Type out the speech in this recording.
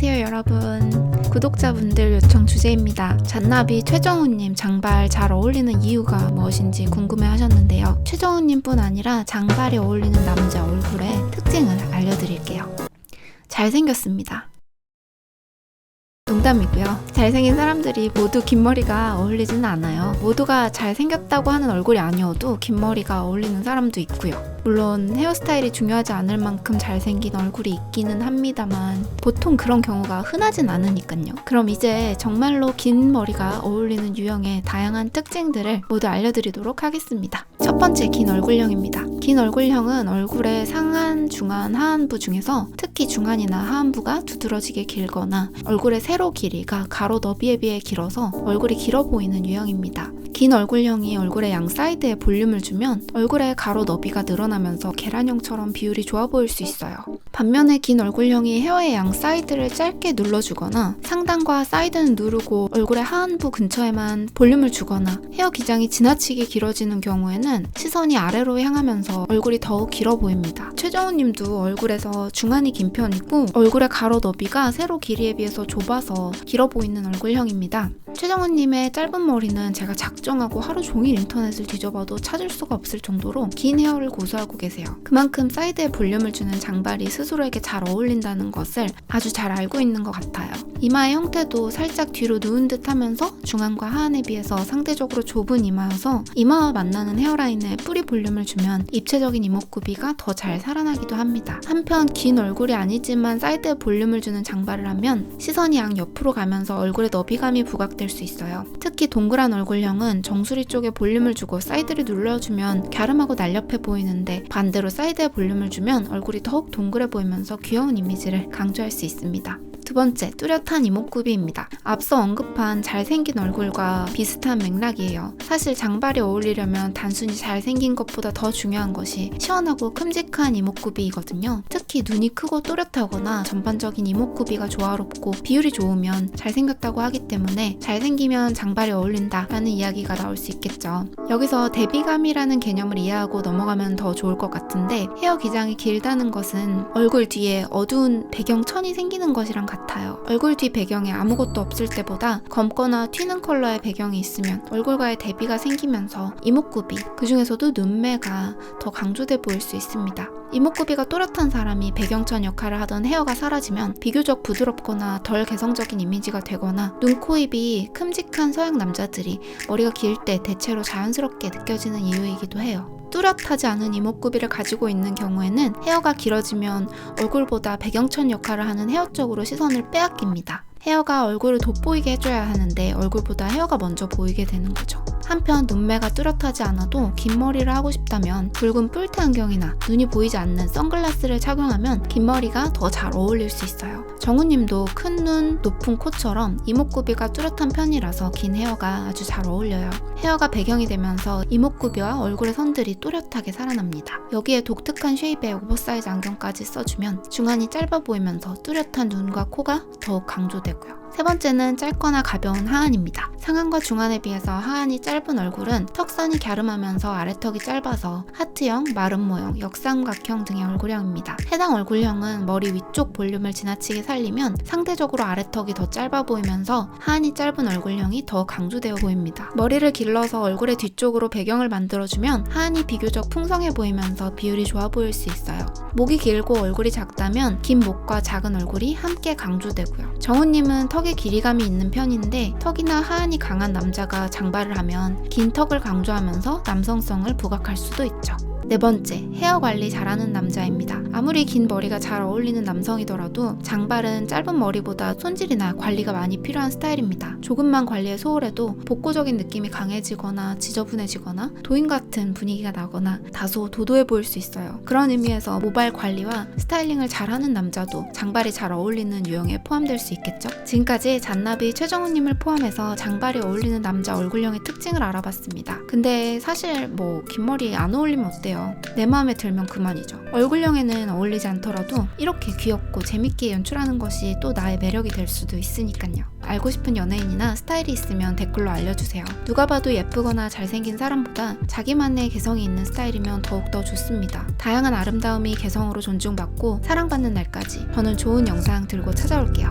안녕하세요 여러분 구독자분들 요청 주제입니다 잔나비 최정우님 장발 잘 어울리는 이유가 무엇인지 궁금해 하셨는데요 최정우님 뿐 아니라 장발이 어울리는 남자 얼굴의 특징을 알려드릴게요 잘생겼습니다 농담이고요. 잘생긴 사람들이 모두 긴 머리가 어울리지는 않아요. 모두가 잘생겼다고 하는 얼굴이 아니어도 긴 머리가 어울리는 사람도 있고요. 물론 헤어스타일이 중요하지 않을 만큼 잘생긴 얼굴이 있기는 합니다만 보통 그런 경우가 흔하진 않으니까요. 그럼 이제 정말로 긴 머리가 어울리는 유형의 다양한 특징들을 모두 알려드리도록 하겠습니다. 첫 번째 긴 얼굴형입니다. 긴 얼굴형은 얼굴의 상한, 중안, 하안부 중에서 특히 중안이나 하안부가 두드러지게 길거나 얼굴의 세로 길이가 가로 너비에 비해 길어서 얼굴이 길어 보이는 유형입니다. 긴 얼굴형이 얼굴의 양 사이드에 볼륨을 주면 얼굴의 가로 너비가 늘어나면서 계란형처럼 비율이 좋아 보일 수 있어요. 반면에 긴 얼굴형이 헤어의 양 사이드를 짧게 눌러주거나 상단과 사이드는 누르고 얼굴의 하안부 근처에만 볼륨을 주거나 헤어 기장이 지나치게 길어지는 경우에는 시선이 아래로 향하면서 얼굴이 더욱 길어 보입니다. 최정우 님도 얼굴에서 중안이 긴 편이고 얼굴의 가로 너비가 세로 길이에 비해서 좁아서 길어 보이는 얼굴형입니다. 최정우 님의 짧은 머리는 제가 작 정하고 하루 종일 인터넷을 뒤져봐도 찾을 수가 없을 정도로 긴 헤어를 고수하고 계세요. 그만큼 사이드에 볼륨을 주는 장발이 스스로에게 잘 어울린다는 것을 아주 잘 알고 있는 것 같아요. 이마의 형태도 살짝 뒤로 누운 듯 하면서 중안과 하안에 비해서 상대적으로 좁은 이마여서 이마와 만나는 헤어라인에 뿌리 볼륨을 주면 입체적인 이목구비가 더 잘 살아나기도 합니다. 한편 긴 얼굴이 아니지만 사이드에 볼륨을 주는 장발을 하면 시선이 양 옆으로 가면서 얼굴에 너비감이 부각될 수 있어요. 특히 동그란 얼굴형은 정수리 쪽에 볼륨을 주고 사이드를 눌러주면 갸름하고 날렵해 보이는데 반대로 사이드에 볼륨을 주면 얼굴이 더욱 동그래 보이면서 귀여운 이미지를 강조할 수 있습니다. 두 번째, 뚜렷한 이목구비입니다. 앞서 언급한 잘생긴 얼굴과 비슷한 맥락이에요. 사실 장발이 어울리려면 단순히 잘생긴 것보다 더 중요한 것이 시원하고 큼직한 이목구비이거든요. 특히 눈이 크고 또렷하거나 전반적인 이목구비가 조화롭고 비율이 좋으면 잘생겼다고 하기 때문에 잘생기면 장발이 어울린다 라는 이야기가 나올 수 있겠죠. 여기서 대비감이라는 개념을 이해하고 넘어가면 더 좋을 것 같은데 헤어 기장이 길다는 것은 얼굴 뒤에 어두운 배경천이 생기는 것이랑 같아요. 같아요. 얼굴 뒤 배경에 아무것도 없을 때보다 검거나 튀는 컬러의 배경이 있으면 얼굴과의 대비가 생기면서 이목구비, 그 중에서도 눈매가 더 강조돼 보일 수 있습니다. 이목구비가 또렷한 사람이 배경천 역할을 하던 헤어가 사라지면 비교적 부드럽거나 덜 개성적인 이미지가 되거나 눈, 코, 입이 큼직한 서양 남자들이 머리가 길 때 대체로 자연스럽게 느껴지는 이유이기도 해요. 뚜렷하지 않은 이목구비를 가지고 있는 경우에는 헤어가 길어지면 얼굴보다 배경천 역할을 하는 헤어 쪽으로 시선을 빼앗깁니다. 헤어가 얼굴을 돋보이게 해줘야 하는데 얼굴보다 헤어가 먼저 보이게 되는 거죠. 한편 눈매가 뚜렷하지 않아도 긴 머리를 하고 싶다면 붉은 뿔테 안경이나 눈이 보이지 않는 선글라스를 착용하면 긴 머리가 더 잘 어울릴 수 있어요. 정우님도 큰 눈, 높은 코처럼 이목구비가 뚜렷한 편이라서 긴 헤어가 아주 잘 어울려요. 헤어가 배경이 되면서 이목구비와 얼굴의 선들이 또렷하게 살아납니다. 여기에 독특한 쉐입의 오버사이즈 안경까지 써주면 중안이 짧아 보이면서 뚜렷한 눈과 코가 더욱 강조되고 요. 세 번째는 짧거나 가벼운 하안입니다. 상안과 중안에 비해서 하안이 짧은 얼굴은 턱선이 갸름하면서 아래턱이 짧아서 하트형, 마름 모형, 역삼각형 등의 얼굴형입니다. 해당 얼굴형은 머리 위쪽 볼륨을 지나치게 살리면 상대적으로 아래턱이 더 짧아 보이면서 하안이 짧은 얼굴형이 더 강조되어 보입니다. 머리를 길러서 얼굴의 뒤쪽으로 배경을 만들어주면 하안이 비교적 풍성해 보이면서 비율이 좋아 보일 수 있어요. 목이 길고 얼굴이 작다면 긴 목과 작은 얼굴이 함께 강조되고요. 정우님은 턱에 길이감이 있는 편인데 턱이나 하안이 강한 남자가 장발을 하면 긴 턱을 강조하면서 남성성을 부각할 수도 있죠. 네 번째, 헤어 관리 잘하는 남자입니다. 아무리 긴 머리가 잘 어울리는 남성이더라도 장발은 짧은 머리보다 손질이나 관리가 많이 필요한 스타일입니다. 조금만 관리에 소홀해도 복고적인 느낌이 강해지거나 지저분해지거나 도인 같은 분위기가 나거나 다소 도도해 보일 수 있어요. 그런 의미에서 모발 관리와 스타일링을 잘하는 남자도 장발이 잘 어울리는 유형에 포함될 수 있겠죠? 지금까지 잔나비 최정우님을 포함해서 장발이 어울리는 남자 얼굴형의 특징을 알아봤습니다. 근데 사실 뭐 긴 머리 안 어울리면 어때요? 해요. 내 마음에 들면 그만이죠. 얼굴형에는 어울리지 않더라도 이렇게 귀엽고 재밌게 연출하는 것이 또 나의 매력이 될 수도 있으니까요. 알고 싶은 연예인이나 스타일이 있으면 댓글로 알려주세요. 누가 봐도 예쁘거나 잘생긴 사람보다 자기만의 개성이 있는 스타일이면 더욱더 좋습니다. 다양한 아름다움이 개성으로 존중받고 사랑받는 날까지 저는 좋은 영상 들고 찾아올게요.